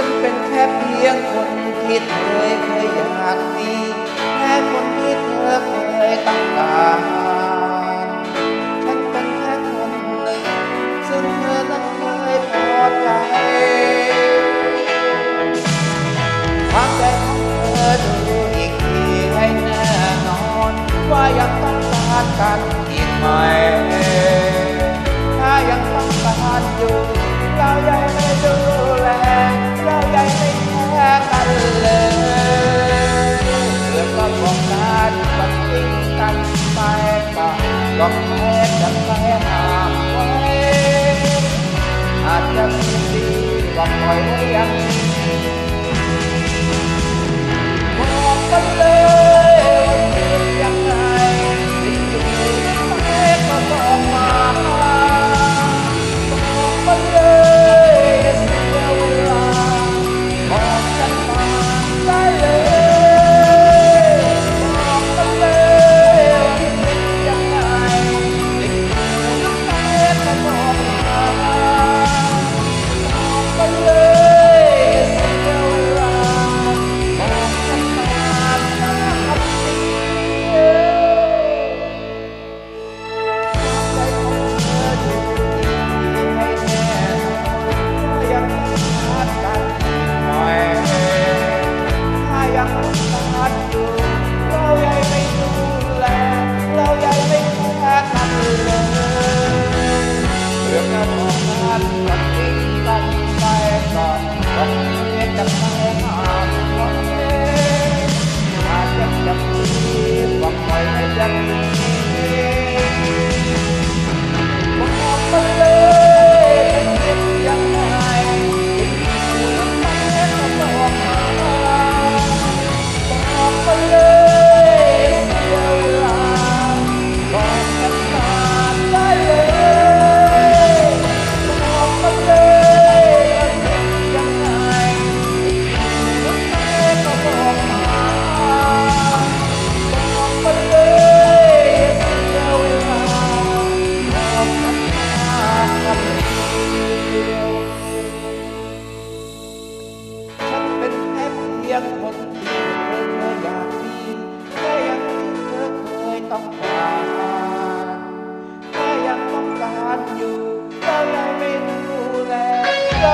ฉันเป็นแค่เพียงคนที่เธอเคยอยากมีแค่คนที่เธอเคยต้องการฉันเป็นแค่คนหนึ่งซึ่งเธอนั้นเคยพอใจความใจของเธอดูอีกทีให้แน่นอน ว่ายังต้องการกันอีกไหมถ้ายังต้องการอยู่เราได้ ก็แค่จะแค่หามไว้อาจจะมีดีก็าปล่อยไว้ยังบอกกันเลย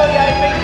Australia,